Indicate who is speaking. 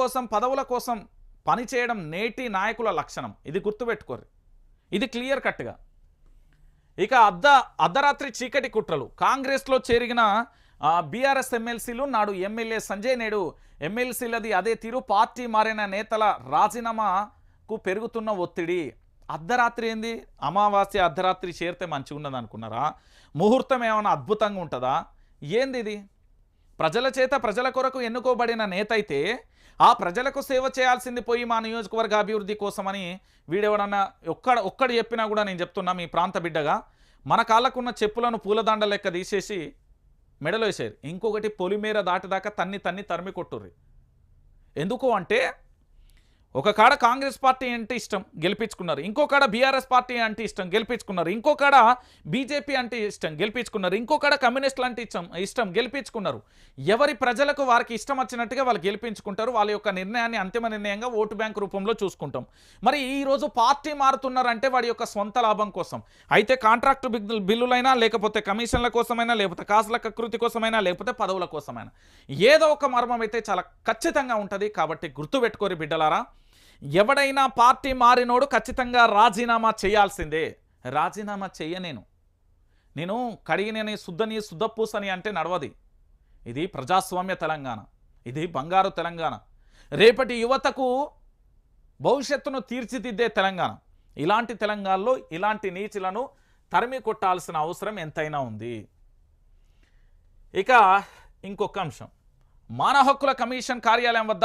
Speaker 1: కోసం పదవుల కోసం పనిచేయడం నేటి నాయకుల లక్షణం. ఇది గుర్తుపెట్టుకోరు ఇది క్లియర్ కట్గా. ఇక అర్ధ అర్ధరాత్రి చీకటి కుట్రలు. కాంగ్రెస్లో చేరిన బీఆర్ఎస్ ఎమ్మెల్సీలు నాడు ఎమ్మెల్యే సంజయ్ నేడు ఎమ్మెల్సీలది అదే తీరు. పార్టీ మారిన నేతల రాజీనామాకు పెరుగుతున్న ఒత్తిడి. అర్ధరాత్రి ఏంది? అమావాస్య అర్ధరాత్రి చేరితే మంచిగా అనుకున్నారా? ముహూర్తం ఏమైనా అద్భుతంగా ఉంటుందా? ఏంది ఇది? ప్రజల చేత ప్రజల కొరకు ఎన్నుకోబడిన నేత అయితే ఆ ప్రజలకు సేవ చేయాల్సింది పోయి మా నియోజకవర్గ అభివృద్ధి కోసమని వీడెవడన్నా ఒక్కడ ఒక్కడు చెప్పినా కూడా నేను చెప్తున్నా మీ ప్రాంత బిడ్డగా మన కాళ్ళకున్న చెప్పులను పూలదండ లెక్క తీసేసి మెడలో వేసారు ఇంకొకటి పొలిమేర దాటిదాకా తన్ని తన్ని తరిమి కొట్టుర్రి. ఎందుకు అంటే ఒక కాడ కాంగ్రెస్ పార్టీ అంటే ఇష్టం గెలిపించుకున్నారు. ఇంకో కాడ బీఆర్ఎస్ పార్టీ అంటే ఇష్టం గెలిపించుకున్నారు. ఇంకో కాడ బీజేపీ అంటే ఇష్టం గెలిపించుకున్నారు. ఇంకో కాడ కమ్యూనిస్టులు అంటే ఇష్టం ఇష్టం గెలిపించుకున్నారు. ఎవరి ప్రజలకు వారికి ఇష్టం వచ్చినట్టుగా వాళ్ళు గెలిపించుకుంటారు వాళ్ళ యొక్క నిర్ణయాన్ని అంతిమ నిర్ణయంగా ఓటు బ్యాంక్ రూపంలో చూసుకుంటాం. మరి ఈరోజు పార్టీ మారుతున్నారంటే వాడి యొక్క సొంత లాభం కోసం. అయితే కాంట్రాక్టు బిల్లులైనా లేకపోతే కమిషన్ల కోసమైనా లేకపోతే కాసుల కకృతి కోసమైనా లేకపోతే పదవుల కోసమైనా ఏదో ఒక మర్మం అయితే చాలా ఖచ్చితంగా ఉంటుంది. కాబట్టి గుర్తుపెట్టుకోరు బిడ్డలారా ఎవడైనా పార్టీ మారినోడు ఖచ్చితంగా రాజీనామా చేయాల్సిందే. రాజీనామా చేయనేను నేను. కడిగినని శుద్ధని శుద్ధపూసని అంటే నడవది. ఇది ప్రజాస్వామ్య తెలంగాణ. ఇది బంగారు తెలంగాణ. రేపటి యువతకు భవిష్యత్తును తీర్చిదిద్దే తెలంగాణ. ఇలాంటి తెలంగాణలో ఇలాంటి నీచులను తరిమి కొట్టాల్సిన అవసరం ఎంతైనా ఉంది. ఇక ఇంకొక అంశం. మానవ హక్కుల కమిషన్ కార్యాలయం వద్ద